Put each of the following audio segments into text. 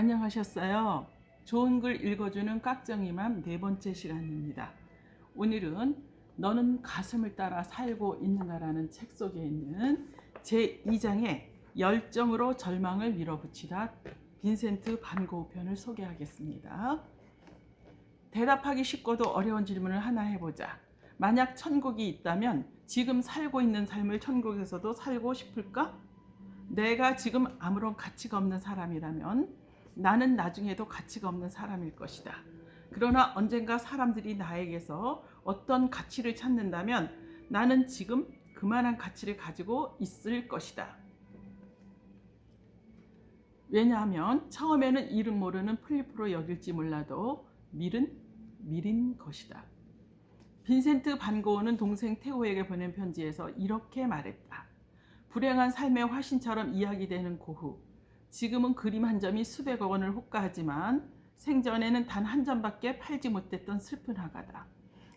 안녕하셨어요. 좋은 글 읽어주는 깍정이맘 네 번째 시간입니다. 오늘은 너는 가슴을 따라 살고 있는가라는 책 속에 있는 제 2장의 열정으로 절망을 밀어붙이다 빈센트 반고우 편을 소개하겠습니다. 대답하기 쉽고도 어려운 질문을 하나 해보자. 만약 천국이 있다면 지금 살고 있는 삶을 천국에서도 살고 싶을까? 내가 지금 아무런 가치가 없는 사람이라면 나는 나중에도 가치가 없는 사람일 것이다. 그러나 언젠가 사람들이 나에게서 어떤 가치를 찾는다면 나는 지금 그만한 가치를 가지고 있을 것이다. 왜냐하면 처음에는 이름 모르는 플리프로 여길지 몰라도 밀은 밀인 것이다. 빈센트 반고우는 동생 테오에게 보낸 편지에서 이렇게 말했다. 불행한 삶의 화신처럼 이야기되는 고흐. 지금은 그림 한 점이 수백억 원을 호가하지만 생전에는 단 한 점밖에 팔지 못했던 슬픈 화가다.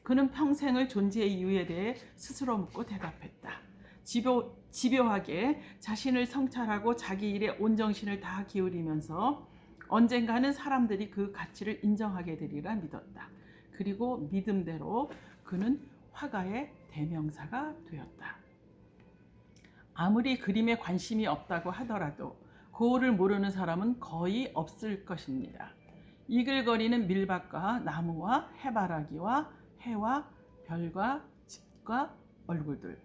그는 평생을 존재의 이유에 대해 스스로 묻고 대답했다. 집요, 집요하게 자신을 성찰하고 자기 일에 온 정신을 다 기울이면서 언젠가는 사람들이 그 가치를 인정하게 되리라 믿었다. 그리고 믿음대로 그는 화가의 대명사가 되었다. 아무리 그림에 관심이 없다고 하더라도 고을을 모르는 사람은 거의 없을 것입니다. 이글거리는 밀밭과 나무와 해바라기와 해와 별과 집과 얼굴들.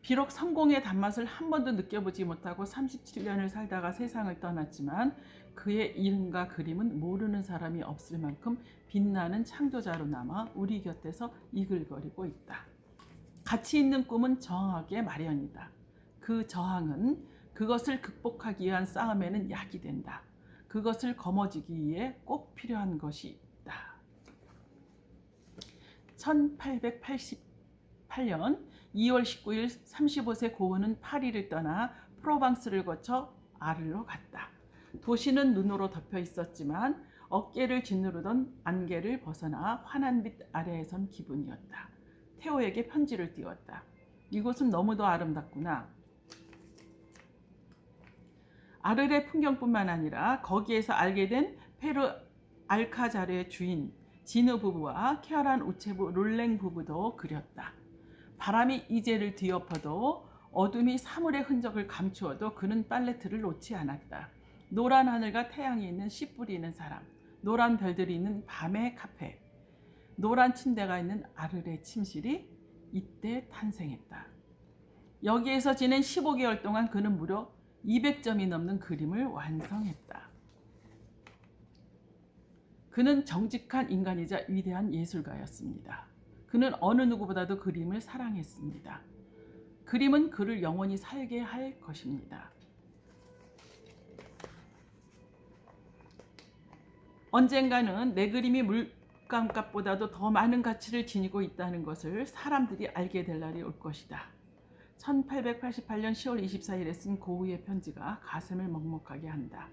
비록 성공의 단맛을 한 번도 느껴보지 못하고 37년을 살다가 세상을 떠났지만 그의 이름과 그림은 모르는 사람이 없을 만큼 빛나는 창조자로 남아 우리 곁에서 이글거리고 있다. 가치 있는 꿈은 저항하기에 마련이다. 그 저항은 그것을 극복하기 위한 싸움에는 약이 된다. 그것을 거머쥐기 위해 꼭 필요한 것이 있다. 1888년 2월 19일 35세 고은은 파리를 떠나 프로방스를 거쳐 아르로 갔다. 도시는 눈으로 덮여 있었지만 어깨를 짓누르던 안개를 벗어나 환한 빛 아래에 선 기분이었다. 테오에게 편지를 띄웠다. 이곳은 너무도 아름답구나. 아르레 풍경뿐만 아니라 거기에서 알게 된 페루 알카자르의 주인 진우 부부와 쾌활한 우체부 롤랭 부부도 그렸다. 바람이 이제를 뒤엎어도 어둠이 사물의 흔적을 감추어도 그는 팔레트를 놓지 않았다. 노란 하늘과 태양이 있는 씨 뿌리는 사람, 노란 별들이 있는 밤의 카페, 노란 침대가 있는 아르레 침실이 이때 탄생했다. 여기에서 지낸 15개월 동안 그는 무려 200점이 넘는 그림을 완성했다. 그는 정직한 인간이자 위대한 예술가였습니다. 그는 어느 누구보다도 그림을 사랑했습니다. 그림은 그를 영원히 살게 할 것입니다. 언젠가는 내 그림이 물감값보다도 더 많은 가치를 지니고 있다는 것을 사람들이 알게 될 날이 올 것이다. 1888년 10월 24일에 쓴 고우의 편지가 가슴을 먹먹하게 한다.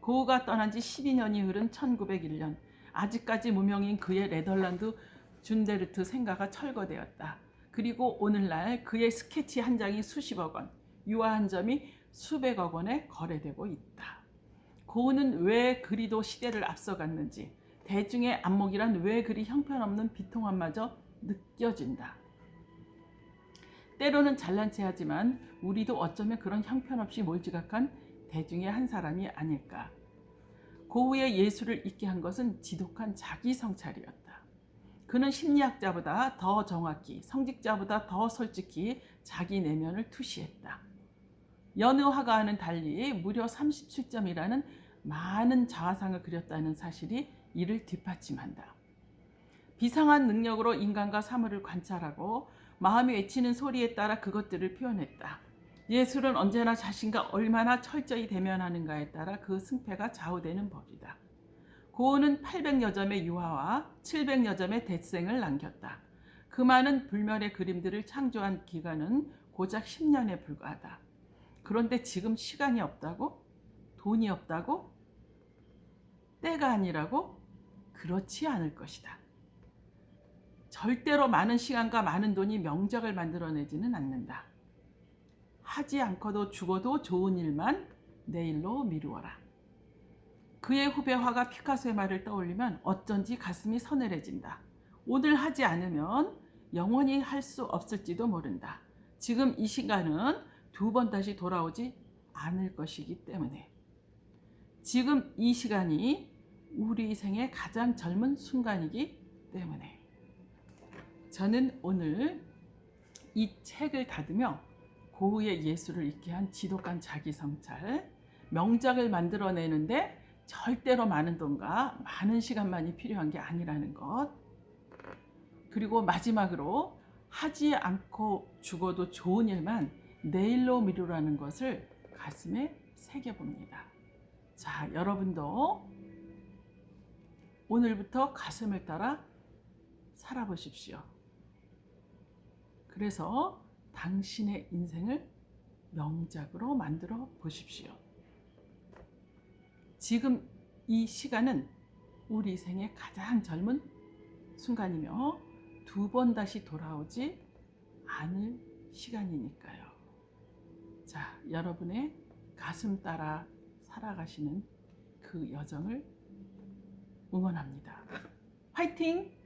고우가 떠난 지 12년이 흐른 1901년 아직까지 무명인 그의 네덜란드 준데르트 생가가 철거되었다. 그리고 오늘날 그의 스케치 한 장이 수십억 원, 유화 한 점이 수백억 원에 거래되고 있다. 고우는 왜 그리도 시대를 앞서갔는지 대중의 안목이란 왜 그리 형편없는 비통함마저 느껴진다. 때로는 잘난 체 하지만 우리도 어쩌면 그런 형편없이 몰지각한 대중의 한 사람이 아닐까. 고우의 예술을 잊게 한 것은 지독한 자기 성찰이었다. 그는 심리학자보다 더 정확히, 성직자보다 더 솔직히 자기 내면을 투시했다. 여느 화가와는 달리 무려 37점이라는 많은 자화상을 그렸다는 사실이 이를 뒷받침한다. 비상한 능력으로 인간과 사물을 관찰하고 마음이 외치는 소리에 따라 그것들을 표현했다. 예술은 언제나 자신과 얼마나 철저히 대면하는가에 따라 그 승패가 좌우되는 법이다. 고은은 800여 점의 유화와 700여 점의 대생을 남겼다. 그 많은 불멸의 그림들을 창조한 기간은 고작 10년에 불과하다. 그런데 지금 시간이 없다고? 돈이 없다고? 때가 아니라고? 그렇지 않을 것이다. 절대로 많은 시간과 많은 돈이 명작을 만들어내지는 않는다. 하지 않고도 죽어도 좋은 일만 내일로 미루어라. 그의 후배 화가 피카소의 말을 떠올리면 어쩐지 가슴이 서늘해진다. 오늘 하지 않으면 영원히 할 수 없을지도 모른다. 지금 이 시간은 두 번 다시 돌아오지 않을 것이기 때문에. 지금 이 시간이 우리 생의 가장 젊은 순간이기 때문에. 저는 오늘 이 책을 닫으며 고흐의 예술을 잊게 한 지독한 자기 성찰, 명작을 만들어내는데 절대로 많은 돈과 많은 시간만이 필요한 게 아니라는 것. 그리고 마지막으로 하지 않고 죽어도 좋은 일만 내일로 미루라는 것을 가슴에 새겨봅니다. 자, 여러분도 오늘부터 가슴을 따라 살아보십시오. 그래서 당신의 인생을 명작으로 만들어 보십시오. 지금 이 시간은 우리 생의 가장 젊은 순간이며 두 번 다시 돌아오지 않을 시간이니까요. 자, 여러분의 가슴 따라 살아가시는 그 여정을 응원합니다. 화이팅!